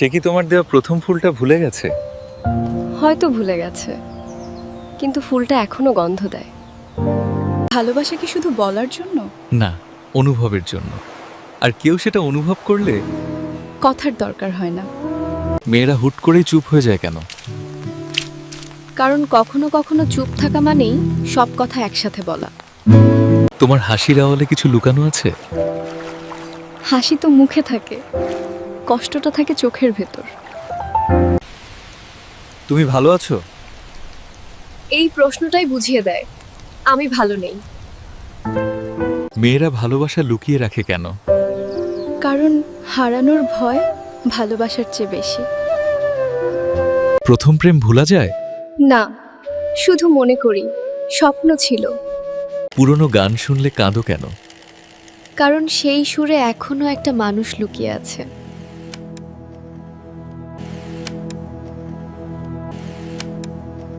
সে কি তোমার দেওয়া প্রথম ফুলটা ভুলে গেছে? হয়তো ভুলে গেছে কিন্তু ফুলটা এখনও গন্ধ দেয়। ভালোবাসা কি শুধু বলার জন্য? না অনুভবের জন্য। আর কেউ সেটা অনুভব করলে? কথার দরকার হয় না। মেয়েরা হুট করেই চুপ হয়ে যায় কেন? কারণ কখনো কখনো চুপ থাকা মানেই সব কথা একসাথে বলা। তোমার হাসির আওয়ালে কিছু লুকানো আছে? হাসি তো মুখে থাকে। কষ্টটা থাকে চোখের ভেতর। তুমি ভালো আছো? এই প্রশ্নটাই বুঝিয়ে দেয় আমি ভালো নেই। মেয়েরা ভালোবাসা লুকিয়ে রাখে কেন? কারণ হারানোর ভয় ভালোবাসার চেয়ে বেশি। প্রথম প্রেম ভোলা যায়? না শুধু মনে করি স্বপ্ন ছিল। পুরনো গান শুনলে কাঁদো কেন? কারণ সেই সুরে এখনও একটা মানুষ লুকিয়ে আছে।